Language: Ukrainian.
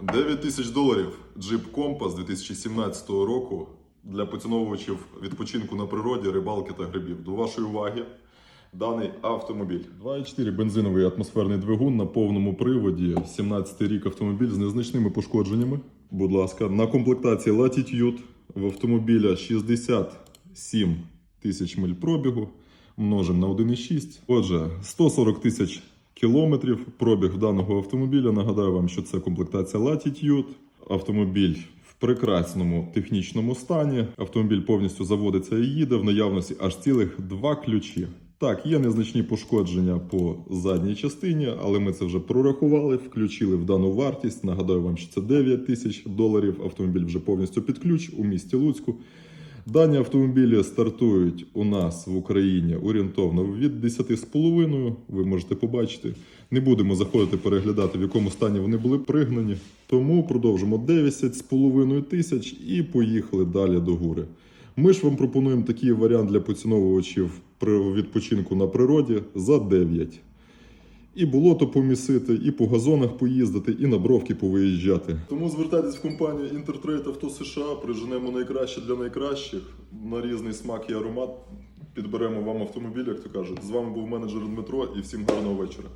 9 тисяч доларів Jeep Compass 2017 року для поціновувачів відпочинку на природі, рибалки та грибів. До вашої уваги даний автомобіль. 2,4 бензиновий атмосферний двигун на повному приводі. 17 рік автомобіль з незначними пошкодженнями. Будь ласка, на комплектації Latitude в автомобіля 67 тисяч миль пробігу. Множимо на 1,6. Отже, 140 тисяч кілометрів пробіг даного автомобіля. Нагадаю вам, що це комплектація Latitude. Автомобіль в прекрасному технічному стані. Автомобіль повністю заводиться і їде в наявності аж цілих два ключі. Так, є незначні пошкодження по задній частині, але ми це вже прорахували, включили в дану вартість. Нагадаю вам, що це 9 тисяч доларів. Автомобіль вже повністю під ключ у місті Луцьку. Дані автомобілі стартують у нас в Україні орієнтовно від 10,5. Ви можете побачити. Не будемо заходити переглядати, в якому стані вони були пригнані. Тому продовжимо 10,5 тисяч і поїхали далі до гори. Ми ж вам пропонуємо такий варіант для поціновувачів при відпочинку на природі за 9. І болото помісити, і по газонах поїздити, і на бровки повиїжджати. Тому звертайтесь в компанію Intertrade Авто США, приженемо найкраще для найкращих на різний смак і аромат. Підберемо вам автомобіль, як то кажуть. З вами був менеджер Дмитро і всім гарного вечора.